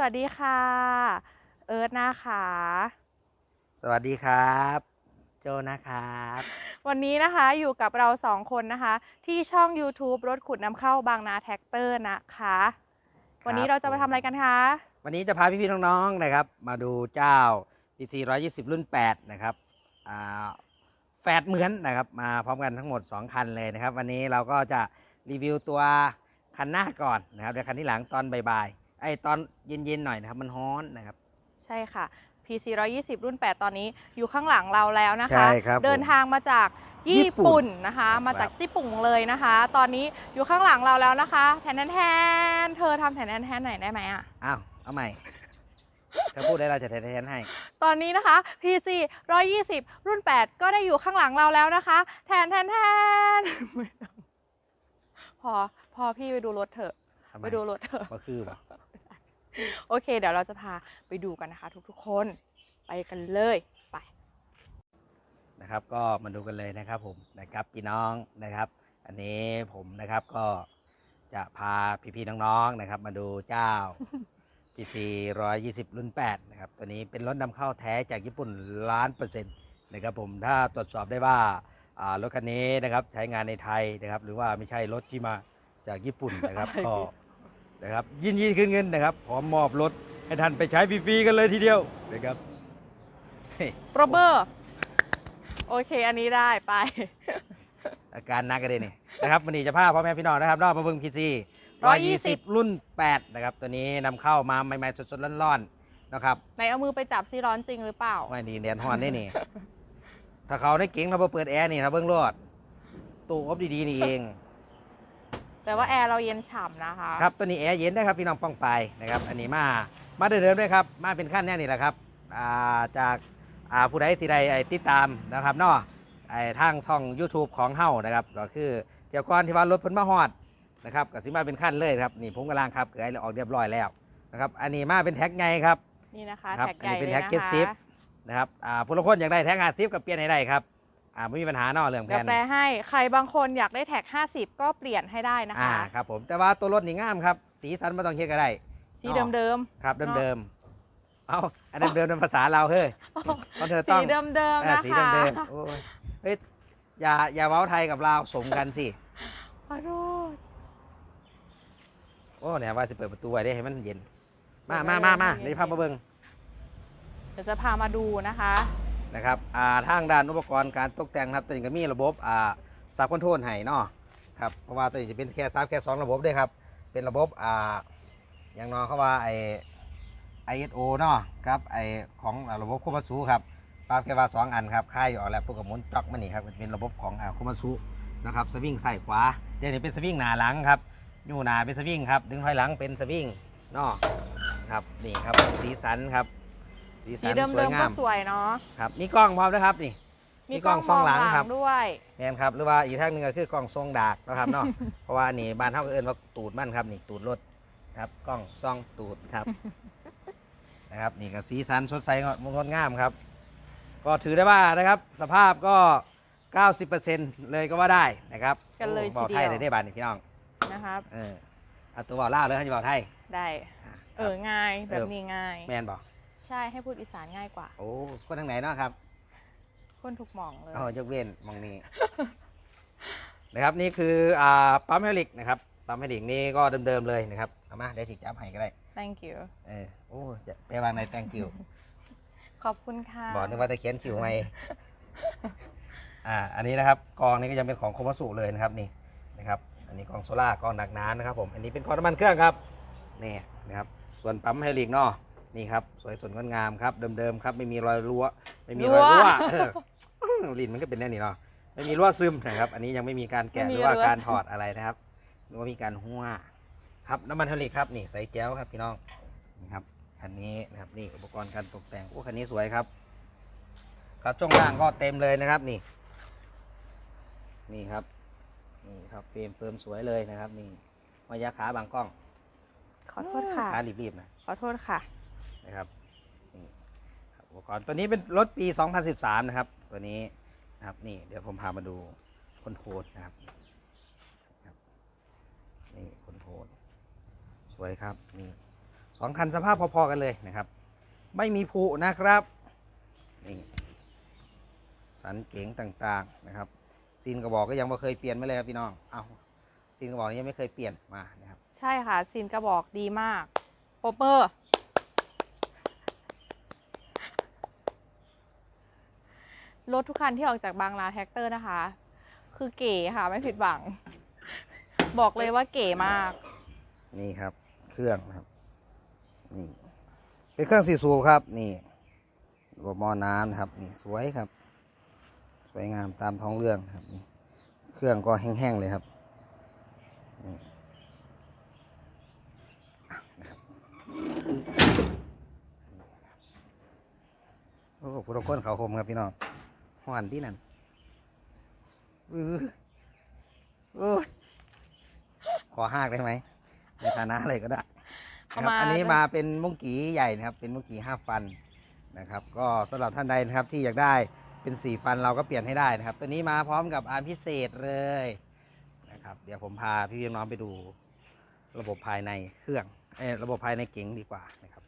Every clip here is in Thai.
สวัสดีค่ะ เอิร์ธนะคะ สวัสดีครับ โจนะครับ วันนี้นะคะอยู่กับเราสองคนนะคะ ที่ช่อง YouTube รถขุดนำเข้าบางนาแท็กเตอร์นะคะ วันนี้เราจะมาทำอะไรกันคะ วันนี้จะพาพี่ๆน้องๆนะครับ มาดูเจ้า PC 120 รุ่น 8 นะครับอ่าแฟดเหมือนนะครับ มาพร้อมกันทั้งหมด 2 คันเลยนะครับ วันนี้เราก็จะรีวิวตัวคันหน้าก่อนนะครับเดี๋ยวคันที่หลังตอนบ่ายๆ ไอ้ตอนเย็นๆหน่อยนะครับมันฮ้อนนะครับ ใช่ค่ะ PC 120 รุ่น 8 ตอนนี้อยู่ข้างหลังเราแล้วนะคะ ใช่ครับผมเดินทางมาจากญี่ญี่ปุ่ปุ่นนนะคะ ครับ มาจากญี่ปุ่นเลยนะคะ ตอนนี้อยู่ข้างหลังเราแล้วนะคะ แทนแทนแทนเธอทำแทนแทนแทนหน่อยได้ไหมอะ อ้าวเอาใหม่ถ้าพูดได้เราจะแทนๆให้ ตอนนี้นะคะ PC 120 รุ่น 8 ก็ได้อยู่ข้างหลังเราแล้วนะคะ แทนแทนแทนไม่ต้องพอพอพี่ไปดูรถเถอะ ทำไมไปดูรถเถอะ ก็คือบ่ โอเค เดี๋ยวเราจะพาไปดูกันนะคะ ทุกๆคนไปกันเลยไปนะครับ ก็มาดูกันเลยนะครับผมนะครับพี่น้องนะครับ อันนี้ผมนะครับก็จะพาพี่ๆน้องๆนะครับ มาดูเจ้า PC 120 รุ่น 8 นะครับ ตัวนี้เป็นรถนำเข้าแท้จากญี่ปุ่นล้านเปอร์เซ็นต์นะครับผม ถ้าตรวจสอบได้ว่าอ่ารถคันนี้นะครับใช้งานในไทยนะครับ หรือว่าไม่ใช่รถที่มาจากญี่ปุ่นนะครับอะไรก็ นะครับยินดีคืนเงินนะครับพร้อมมอบรถให้ท่านไปใช้ฟรีๆกันเลยทีเดียวนะครับโรเบอร์โอเค อันนี้ได้ไป อาการหนักกันเลยนี่นะครับวันนี้จะพาพ่อแม่พี่น้องนะครับนอกมาเบิ่งพีซี120รุ่น8นะครับ ตัวนี้นำเข้ามาใหม่ๆสดๆร้อนๆนะครับไหนเอามือไปจับซีร้อนจริงหรือเปล่าไม่ดีเดียนฮอนได้นี่ ถ้าเขาได้เก่งเราเปิดแอร์นี่ถ้าเบิ่งรอดตู้อบดีๆนี่เอง แต่ว่าแอร์เราเย็นฉ่ำนะคะ ครับตัวนี้แอร์เย็นนะครับพี่น้องป้องไปนะครับ อันนี้มา มาเดิมๆด้วยครับ มาเป็นขั้นแน่นี่แหละครับอ่าจากอ่าผู้ใดที่ใดไอ้ติดตามนะครับเนาะไอ้ทางช่อง YouTube ของเฮานะครับ ก็คือเกี่ยวก่อนที่ว่ารถเพิ่นมาฮอดนะครับก็สิมาเป็นขั้นเลยครับนี่ผมกำลังครับเกลือออกเรียบร้อยแล้วนะครับ อันนี้มาเป็นแท็กไงครับ นี่นะคะครับแท็กใหญ่อันนี้เป็นเลยแท็กนะเจ็ดคะสิบนะครับอ่าผู้ละคนอยากได้แท็กห้าสิบกับเปลี่ยนให้ได้ครับ อ่าไม่มีปัญหาเนาะเรื่องแผเดี๋ยวนแปลให้ใครบางคนอยากได้แท็ก 50 ก็เปลี่ยนให้ได้นะอ่าคะ ครับผมแต่ว่าตัวรถนี่งามครับ สีสันไม่ต้องเคียดก็ได้ สีเดิม ครับเนาะเดิมๆเอาอันเดิมๆเป็นภาษาเราเฮ้ยๆเพราะเธอสีต้องเดิมเอๆอนะสีคะเดิมๆโอ้ยเฮ้ยอย่าอย่าเว้าไทยกับลาวสมกันสิขอโทษ โอ้เนี่ยว่าจะเปิดประตูไว้ได้ให้มันเย็น มามามามาเดี๋ยวพามาเบิ่ง เดี๋ยวจะพามาดูนะคะ นะครับอ่าทางด้านอุปกรณ์การตกแต่งครับตัวนี้ก็มีระบบอ่าซับคอนโทรลให้เนาะครับเพราะว่าตัวนี้จะเป็นแค่ซับแค่สองระบบด้วยครับเป็นระบบอ่าอย่างน้อยเขาว่าไอ ISO เนาะครับไอของระบบคุมาสูครับปรับแค่ว่าสองอันครับค่ายอยู่อกแล้วพวกกับหมุนจ็อกมันนี่ครับเป็นระบบของอ่าคุมาสูนะครับสวิงซ้ายขวาเดี๋ยวนี้เป็นสวิงหน้าหลังครับอยู่หน้าเป็นสวิงครับดึงถอยหลังเป็นสวิงเนาะครับนี่ครับสีสันครับ สีสีสันเดิสวยมๆงาก็มสวยเนาะครับมีกล้องพร้อมนะครับนี่ มีกล้องส่องหลังครับ ด้วย แมนครับหรือว่าอีกทางหนึ่งก็คือกล้องทรงดากนะครับเนาะ เพราะว่านี่บ้านเท่ากับเอิญว่าตูดมันครับนี่ตูดรถครับกล้องซ่องตูดครับ นะครับนี่ก็สีสันสดใสงดงามครับ ก็ถือได้ว่านะครับ สภาพก็ 90%เลยก็ว่าได้นะครับกันเลยโอ้บอกทีไทเดียยวเลยได้บ้านนี่พี่น้องนะครับ เออเอาตัวบอกล่าวเลยให้บอกไทยได้ อะเออ ง่าย แบบนี้ง่าย แมนบอก ใช่ให้พูดอีสานง่ายกว่า โอ้คนทางไหนเนาะครับ คนถูกหมองเลย อ๋อยกเว้นมองนี้ นะครับนี่คืออ่าปั๊มเฮลิกนะครับปั๊มเฮลิกนี่ก็เดิมๆเลยนะครับเอามาได้สิจับให้ก็ได้ thank you เออโอ้จะไปวางในแตงคิวขอบคุณค่ะบอกนึกว่าจะเขียนคิวไหมอ่าอันนี้นะครับกองนี้ก็ยังเป็นของโคมาสุเลยนะครับนี่นะครับอันนี้กองโซล่ากองหนักหนานะครับผมอันนี้เป็นกองน้ำมันเครื่องครับนี่นะครับส่วนปั๊มไฮลิกเนาะ นี่ครับ สวยสดงดงามครับเดิมๆครับ ไม่มีรอยรั่วไม่มีรอยรั่วเออลิ้นมันก็เป็นแน่นี่เนาะไม่มีรั่วซึมนะครับ อันนี้ยังไม่มีการแกะหรือว่าการถอดอะไรนะครับหรือว่ามีการหัวครับน้ำมันไฮลิกครับนี่ใส่แก้วครับพี่น้องนี่ครับคันนี้นะครับนี่อุปกรณ์การตกแต่งโอ้คันนี้สวยครับครับช่วงล่างก็เต็มเลยนะครับนี่ นี่ครับ นี่ครับเฟรมเฟิร์มสวยเลยนะครับ นี่มายาขาบางกล้อง ขอโทษค่ะขารีบๆนะขอโทษค่ะ นะครับนี่อุปกรณ์ตัวนี้เป็นรถปี 2013 นะครับ ตัวนี้นะครับนี่เดี๋ยวผมพามาดูคอนโทรลนะครับนี่คอนโทรลสวยครับนี่สองคันสภาพพอๆกันเลยนะครับ ไม่มีผุนะครับนี่สันเก๋งต่างๆนะครับซีนกระบอกก็ยังไม่เคยเปลี่ยนมาเลยครับพี่น้องเอาซีนกระบอกยังไม่เคยเปลี่ยนมานะครับ ใช่ค่ะซีนกระบอกดีมากโปเปอร์ รถทุกคันที่ออกจากบางนาแท็กเตอร์นะคะ คือเก๋ค่ะ ไม่ผิดหวัง บอกเลยว่าเก๋มาก นี่ครับ เครื่องครับ นี่ เป็นเครื่องสี่สูบครับ นี่ระบบมอน้ำนะครับ นี่สวยครับ สวยงามตามท้องเรื่องครับนี่เครื่องก็แห้งๆเลยครับนี่อะนะครับโอ้ผู้ทุกคนเขาคมครับพี่น้อง หวานที่นั่นอื้อโอ้ยขอห้ากได้ไหมในฐานะอะไรก็ได้นะครับเอามาอันนี้มาเป็นมุ้งกีใหญ่นะครับ เป็นมุ้งกีห้าฟันนะครับ ก็สำหรับท่านใดนะครับที่อยากได้เป็นสี่ฟันเราก็เปลี่ยนให้ได้นะครับ ตัวนี้มาพร้อมกับอาร์มพิเศษเลยนะครับ เดี๋ยวผมพาพี่พี่น้องไปดู ระบบภายในเครื่องเออระบบภายในเก๋งดีกว่านะครับอึ๊ด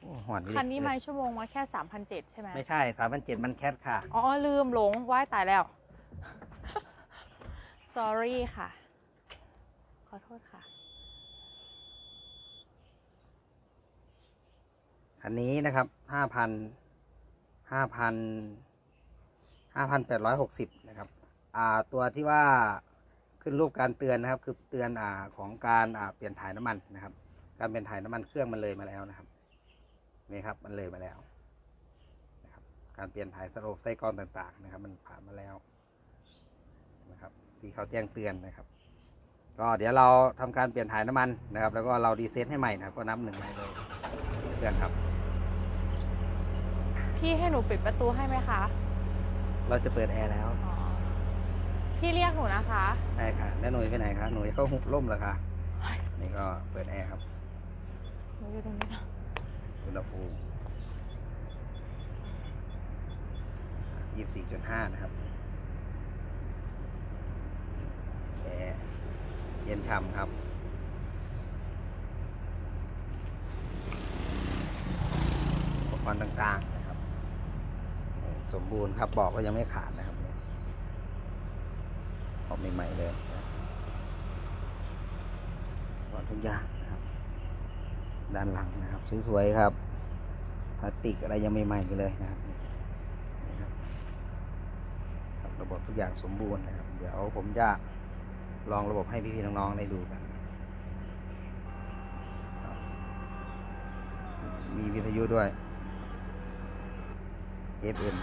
โอ้หอนคันนี้มาชั่วโมงมาแค่สามพันเจ็ดใช่ไหมไม่ใช่สามพันเจ็ดมันแคทค่ะ อ๋อ ลืมหลงว่ายตายแล้ว sorry ค่ะ ขอโทษค่ะ คันนี้นะครับห้าพันห้าพันห้าพันแปดร้อยหกสิบนะครับ อ่าตัวที่ว่าขึ้นรูปการเตือนนะครับ คือเตือนอ่าของการอ่าเปลี่ยนถ่ายน้ำมันนะครับ การเปลี่ยนถ่ายน้ำมันเครื่องมันเลยมาแล้วนะครับ นี่ครับ มันเลยมาแล้วนะครับการเปลี่ยนถ่ายสโลปไส้กรองต่างๆนะครับ มันผ่านมาแล้วนะครับที่เขาแจ้งเตือนนะครับ ก็เดี๋ยวเราทำการเปลี่ยนถ่ายน้ำมันนะครับ แล้วก็เราดีเซ็ตให้ใหม่นะครับ ก็นับหนึ่งใหม่เลยเครื่องครับ พี่ให้หนูปิดประตูให้ไหมคะ เราจะเปิดแอร์แล้วอ๋อพี่เรียกหนูนะคะได้ค่ะ แล้วหนุ่ยไปไหนคะหนุ่ยเข้าหุบร่มแล้วค่ะนี่ก็เปิดแอร์ครับหนูอยู่ตรงนี้นะ อุณหภูมิยี่สิบสี่จุดห้านะครับแอร์เย็นฉ่ำครับอุปกรณ์ต่างๆนะครับ สมบูรณ์ครับบอกก็ยังไม่ขาดนะครับออกใหม่ๆเลยนะทุกอย่าง ด้านหลังนะครับสวยๆครับพลาสติกอะไรยังใหม่ๆอยู่เลยนะครับนะครับระบบทุกอย่างสมบูรณ์นะครับ เดี๋ยวผมจะลองระบบให้พี่ๆน้องๆได้ดูกันมีวิทยุด้วย FM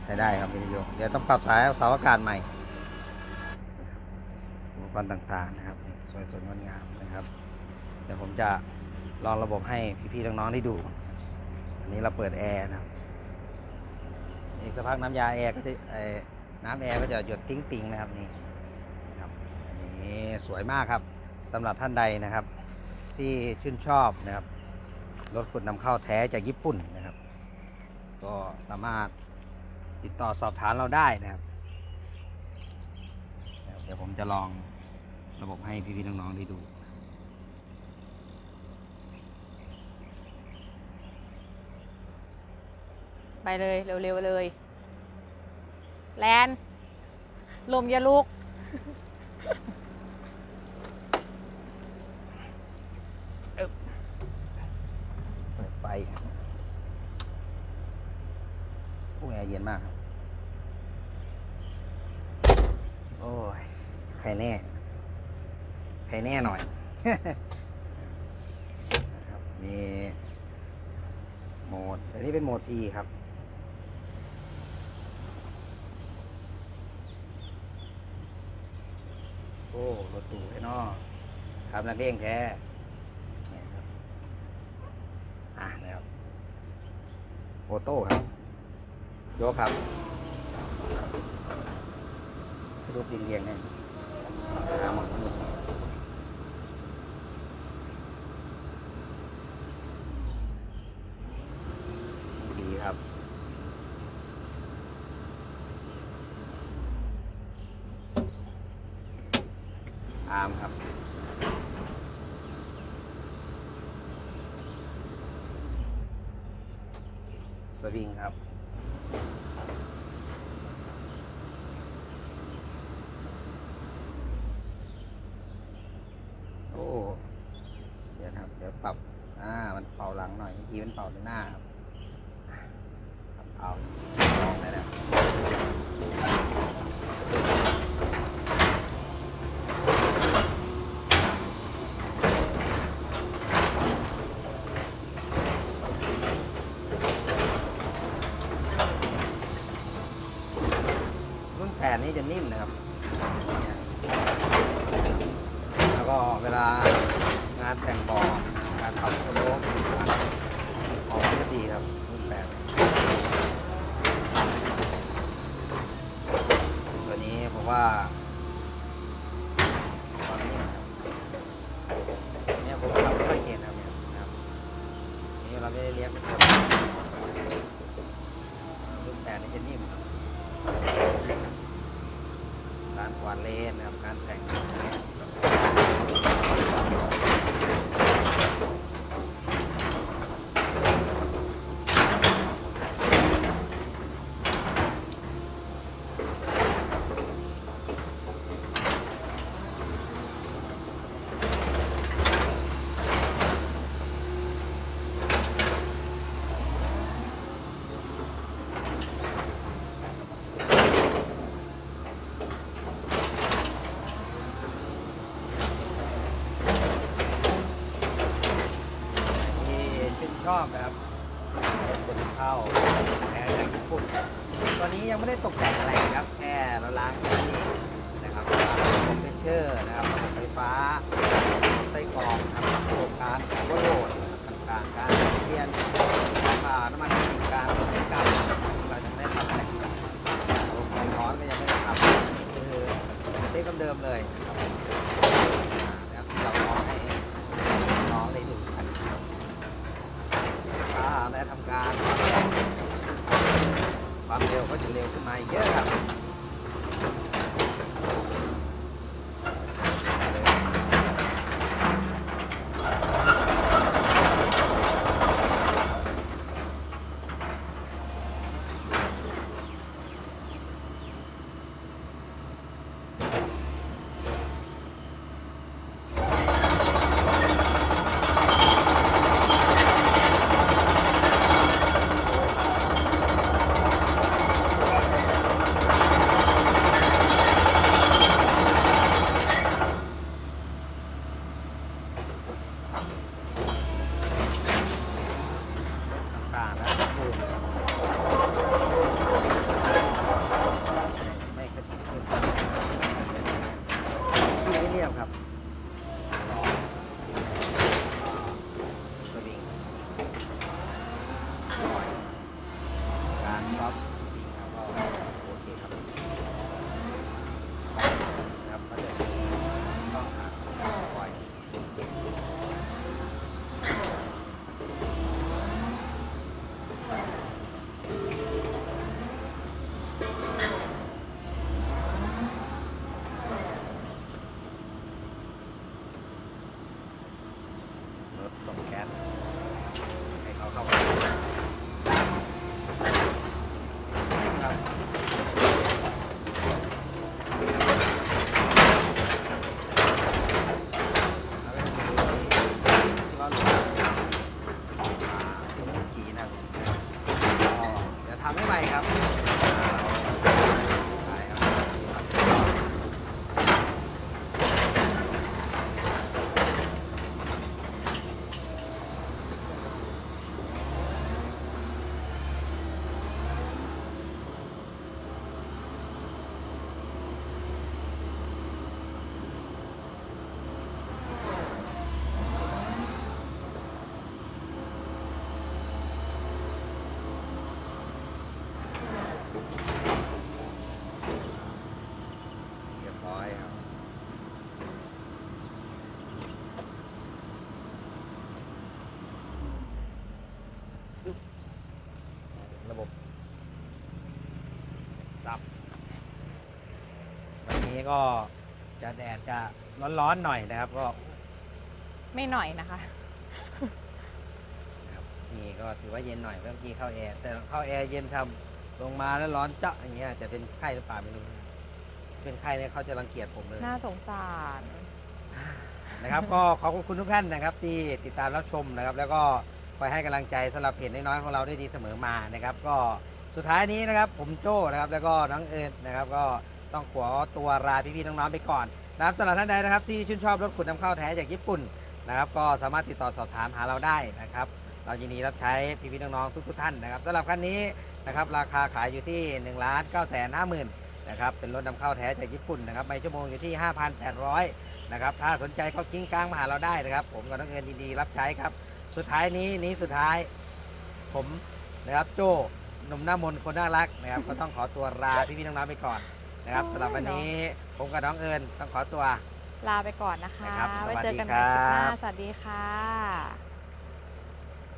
ใช้ได้ครับวิทยุเดี๋ยวต้องปรับสายเสาอากาศใหม่อุปกรณ์ต่างๆนะครับ สวยสดงดงามนะครับ เดี๋ยวผมจะลองระบบให้พี่ๆน้องๆได้ดู อันนี้เราเปิดแอร์นะครับนี่สักพักน้ำยาแอร์ก็จะน้ำแอร์ก็จะหยดติ้งๆนะครับนี่นะครับอันนี้สวยมากครับสำหรับท่านใดนะครับ ที่ชื่นชอบนะครับรถขุดนำเข้าแท้จากญี่ปุ่นนะครับ ก็สามารถ ติดต่อสอบถามเราได้นะครับเดี๋ยวผมจะลองระบบให้พี่ๆน้องๆได้ดูไปเลยเร็วๆเลย แลน ลมอย่าลุก เปิดไฟโอ้ยแอร์เย็นมากครับ โอ้ย ใคร แน่ ใครแน่หน่อยนะครับมีโหมดอันนี้เป็นโหมด P ครับ โอ้รถตู้ไอ้นอครับนักเด้งแท้เนี่ครับอะนะครับโอโต้ครับโยกครับรูปเรียงๆใดีครับ อาร์ครับสวิงครับ นี้จะนิ่มนะครับแล้วก็เวลางานแต่งบอการปรับสโลปออกมาก็ดีครับรุ่นแปดตัวนี้ผมว่าตอนนี้เนี่ยผมทำไม่ค่อยเก่งนะครับเนี่ยนะครับนี่เราไม่ได้เลี้ยงเป็นตัวรุ่นแปดนี่จะนิ่มครับ การก วาเลนนะครับ การแต่งอย่างเงี้ยที่ชื่นช อบนะครับรถบนเข้าแอร์จากญี่ปุ่นตอนนี้ยังไม่ได้ตกแต่งอะไรครับแค่เราล้างแค่นี้นะครับคอมเพรสเชอร์นะครับระบบไฟฟ้าไส้กรองนะครับโครงการโอเวอร์โหลดนะครับต่างๆ การเปลี่ยนผ่าน้ำมันอีกการบริการที่เรายังไม่ได้ทำอะไรระบบความร้อนก็ยังไม่ได้ทำคือเต็มเดิมเลยครับอ่านะครับเราลองให้น้องได้ดูกันครับถ้าได้ทำการ ความเร็ว นี้ก็จะแดดจะร้อนๆหน่อยนะครับ ก็ไม่หน่อยนะคะ นะครับนี่ก็ถือว่าเย็นหน่อยเมื่อกี้เข้าแอร์แต่เข้าแอร์เย็นทำลงมาแล้วร้อนเจาะอย่างเงี้ยจะเป็นไข้หรือเปล่าไม่รู้นะเป็นไข้เนี่ยเขาจะรังเกียจผมเลย น่าสงสาร นะครับก็ขอบคุณทุกท่านนะครับ ที่ติดตามรับชมนะครับ แล้วก็คอยให้กำลังใจสำหรับเพจน้อยๆของเราได้ดีเสมอมานะครับ ก็สุดท้ายนี้นะครับ ผมโจ้นะครับ แล้วก็น้องเอิญนะครับ ก็ ต้องขอตัวลาพี่ๆน้องๆไปก่อนนะครับสำหรับท่านใดนะครับที่ชื่นชอบรถขุดนำเข้าแท้จากญี่ปุ่นนะครับ ก็สามารถติดต่อสอบถามหาเราได้นะครับ เรายินดีรับใช้พี่ๆน้องๆทุกๆท่านนะครับสำหรับคันนี้นะครับราคาขายอยู่ที่1นึ่งล้านเก้าแสนห้าหมื่นนะครับเป็นรถนำเข้าแท้จากญี่ปุ่นนะครับไม่ชั่วโมงอยู่ที่ 5,800นะครับถ้าสนใจก็กิ้งกลางมาหาเราได้นะครับ ผมกับน้องเอินดีรับใช้ครับ สุดท้ายนี้นี้สุดท้าย ผมนะครับโจ้หนุ่มหน้ามนคนน่ารักนะครับก็ต้องขอตัวลาพี่ๆน้องๆไปก่อน นะครับสำหรับวันนี้ผมกับน้องเอิญต้องขอตัว ลาไปก่อนนะคะ นะครับสวัไว้สดีเจอกันใหม่คลิปหน้าครับสวัสดีค่ะ